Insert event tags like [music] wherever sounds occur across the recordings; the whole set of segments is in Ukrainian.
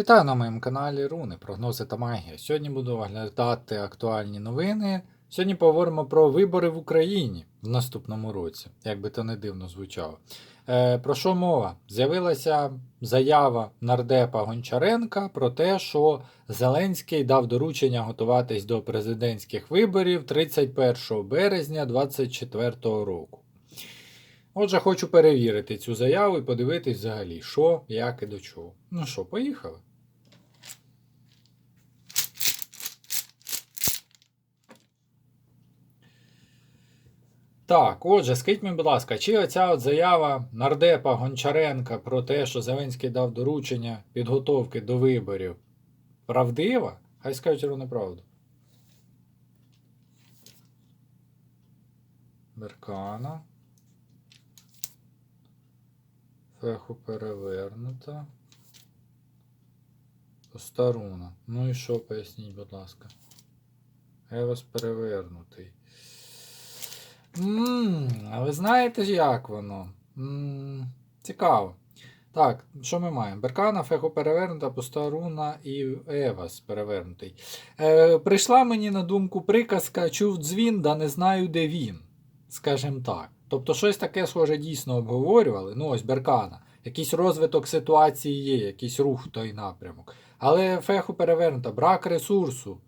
Вітаю на моєму каналі Руни, прогнози та магія. Сьогодні буду оглядати актуальні новини. Сьогодні поговоримо про вибори в Україні в наступному році, як би то не дивно звучало. Е, про що мова? З'явилася заява нардепа Гончаренка про те, що Зеленський дав доручення готуватись до президентських виборів 31 березня 2024 року. Отже, хочу перевірити цю заяву і подивитись взагалі, що, як і до чого. Ну що, поїхали. Так, отже, скажіть мені, будь ласка, чи оця от заява нардепа Гончаренка про те, що Зеленський дав доручення підготовки до виборів, правдива? Хай скажуть ровно правду. Беркана. Феху перевернута. Постаруна. Ну і що, поясніть, будь ласка. Евас перевернутий. Ммм, а ви знаєте як воно? Ммм, цікаво. Так, що ми маємо? Беркана, Феху перевернута, Постаруна і Евас перевернутий. Е, прийшла мені на думку приказка, чув дзвін, да не знаю, де він. Скажем так. Тобто щось таке схоже дійсно обговорювали. Ну, ось Беркана. Якийсь розвиток ситуації є, якийсь рух в той напрямок. Але феху перевернута, брак ресурсу.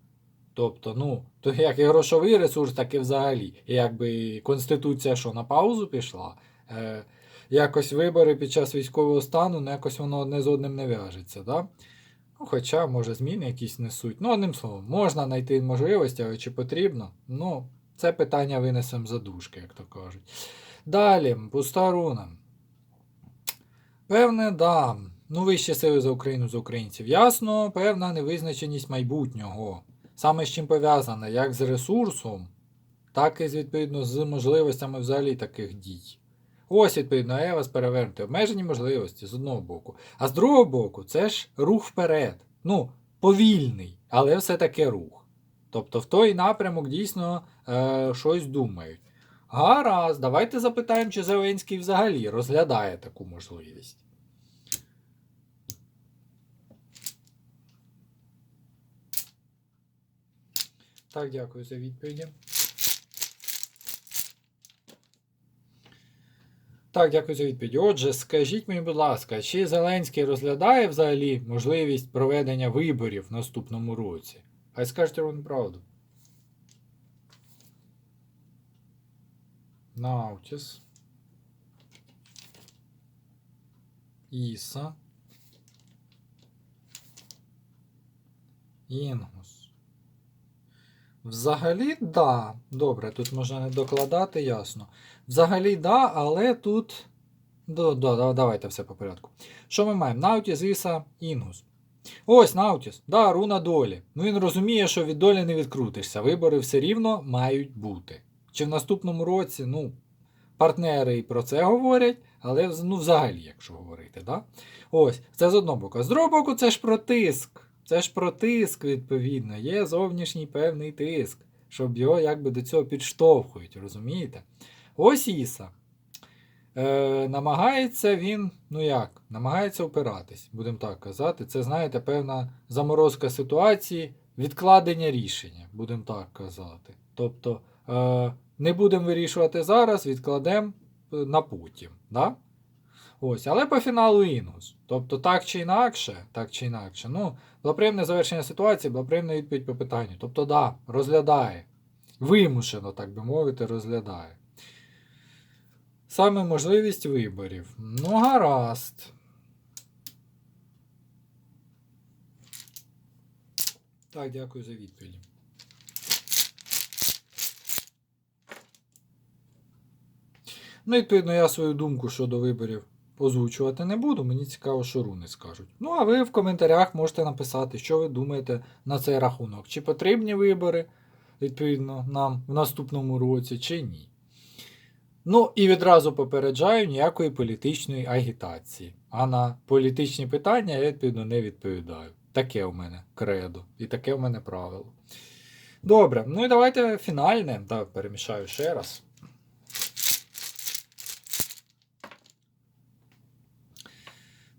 Тобто, ну, то як і грошовий ресурс, так і взагалі. І якби Конституція, що на паузу пішла, е, якось вибори під час військового стану, ну якось воно одне з одним не в'яжеться. Да? Ну, хоча, може, зміни якісь несуть. Ну, одним словом, можна знайти можливості, але чи потрібно? Ну, це питання винесемо за дужки, як то кажуть. Далі, пуста руна. Певне, да. Ну, вищі сили за Україну за українців. Ясно, певна невизначеність майбутнього. Саме з чим пов'язане, як з ресурсом, так і з, відповідно з можливостями взагалі таких дій. Ось, відповідно, Евас перевернути обмежені можливості з одного боку. А з другого боку, це ж рух вперед. Ну, повільний, але все-таки рух. Тобто в той напрямок дійсно е, щось думають. Гаразд, давайте запитаємо, чи Зеленський взагалі розглядає таку можливість. Так, дякую за відповіді. Так, дякую за відповідь. Отже, скажіть мені, будь ласка, чи Зеленський розглядає взагалі можливість проведення виборів в наступному році? Хай скажете ровно правду. Наутіс. Іса. Інгус. Взагалі, да. Добре, тут можна не докладати, ясно. Взагалі, да, але тут. Да, да, давайте все по порядку. Що ми маємо? Наутіс, Іса, Інгус. Ось Наутіс, да, руна долі. Ну він розуміє, що від долі не відкрутишся. Вибори все рівно мають бути. Чи в наступному році, ну, партнери і про це говорять, але ну, взагалі, якщо говорити, да? Ось, це з одного боку. З другого боку, це ж про тиск. Це ж про тиск, відповідно. Є зовнішній певний тиск, щоб його якби до цього підштовхують, розумієте? Ось Іса. Е, намагається він, ну як, намагається опиратись, будемо так казати. Це, знаєте, певна заморозка ситуації, відкладення рішення, будемо так казати. Тобто е, не будемо вирішувати зараз, відкладемо е, на потім. Да? Ось, але по фіналу Інгус. Тобто, так чи інакше, так чи інакше. Ну, благоприємне завершення ситуації, благоприємна відповідь по питанню. Тобто, да, розглядає. Вимушено, так би мовити, розглядає. Саме можливість виборів. Ну, гаразд. Так, дякую за відповідь. Ну, відповідно, я свою думку щодо виборів озвучувати не буду. Мені цікаво, що руни скажуть. Ну, а ви в коментарях можете написати, що ви думаєте на цей рахунок. Чи потрібні вибори, відповідно, нам в наступному році, чи ні. Ну, і відразу попереджаю ніякої політичної агітації. А на політичні питання я відповідно не відповідаю. Таке у мене кредо. І таке у мене правило. Добре, ну і давайте фінальне. Так, перемішаю ще раз.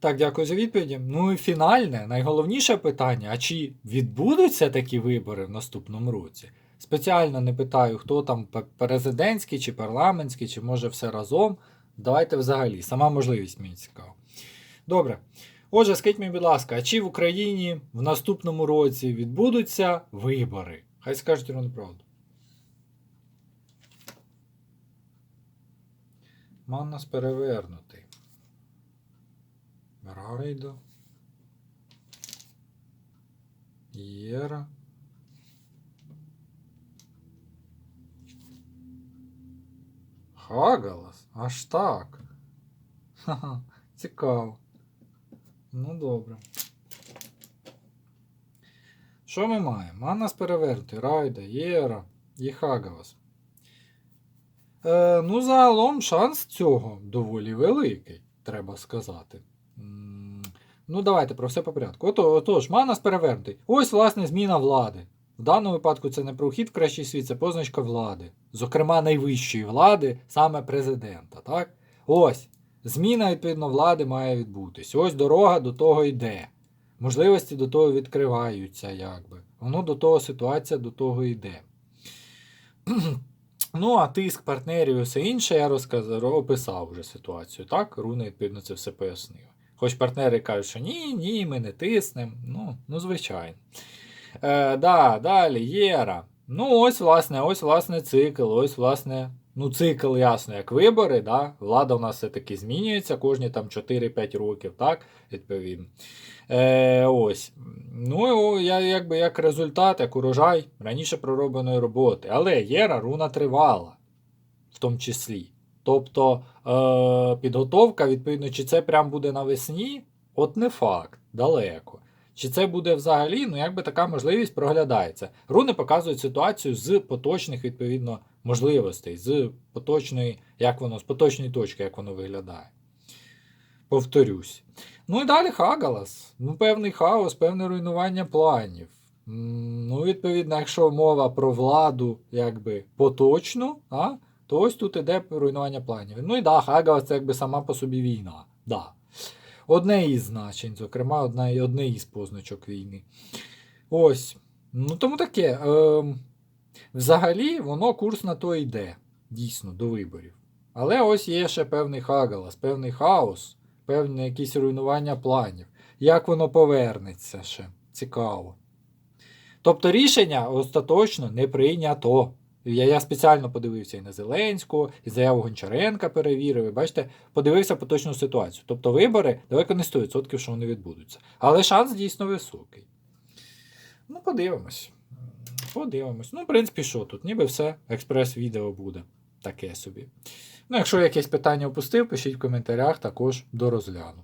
Так, дякую за відповіді. Ну і фінальне, найголовніше питання: а чи відбудуться такі вибори в наступному році? Спеціально не питаю, хто там президентський чи парламентський, чи може все разом. Давайте взагалі, сама можливість мені цікава. Добре. Отже, скажіть мені, будь ласка, а чи в Україні в наступному році відбудуться вибори? Хай скажуть рівно правду. Маннас перевернутий. Райдо. Єра. Хагалас? Аж так. Ха-ха, цікаво. Ну добре. Що ми маємо? Маннас перевернутий, Райда, Єра і Хагалас. Е, ну, загалом шанс цього доволі великий, треба сказати. Ну, давайте про все по порядку. Ото, отож, Манас перевернутий. Ось, власне, зміна влади. В даному випадку це не про вхід в кращий світ, це позначка влади. Зокрема, найвищої влади, саме президента. Так? Ось. Зміна, відповідно, влади має відбутись. Ось дорога до того йде. Можливості до того відкриваються, якби. Воно до того ситуація до того йде. [clears throat] Ну, а тиск партнерів і все інше я розказав, описав вже ситуацію, так? Руни, відповідно, це все пояснив. Хоч партнери кажуть, що ні, ні, ми не тиснемо. Ну, ну звичайно. Е, да, далі, Єра. Ну, ось, власне, ось, власне, цикл, ось, власне, ну, цикл, ясно, як вибори, да? влада у нас все-таки змінюється кожні там 4-5 років, так, відповідно. Е, ось. Ну, я, якби як результат, як урожай раніше проробленої роботи. Але Єра руна тривала, в тому числі. Тобто е, підготовка, відповідно, чи це прям буде навесні, от не факт, далеко. Чи це буде взагалі, ну якби така можливість проглядається. Руни показують ситуацію з поточних, відповідно, можливостей, з поточної, як воно, з поточної точки, як воно виглядає. Повторюсь. Ну і далі Хагалас. Ну, певний хаос, певне руйнування планів. Ну, відповідно, якщо мова про владу, якби поточну, а, то ось тут іде руйнування планів. Ну і да, Хагалас це якби сама по собі війна. Да. Одне із значень, зокрема, одне, одне із позначок війни. Ось. Ну, тому таке. Ем, взагалі, воно курс на то йде, дійсно, до виборів. Але ось є ще певний хагалас, певний хаос, певне якісь руйнування планів. Як воно повернеться ще? Цікаво. Тобто рішення остаточно не прийнято. Я, я спеціально подивився і на Зеленського, і заяву Гончаренка перевірив. І бачите, подивився поточну ситуацію. Тобто вибори далеко не 100%, що вони відбудуться. Але шанс дійсно високий. Ну, подивимось. Подивимось. Ну, в принципі, що тут? Ніби все. Експрес-відео буде. Таке собі. Ну, якщо якесь питання опустив, пишіть в коментарях, також дорозгляну.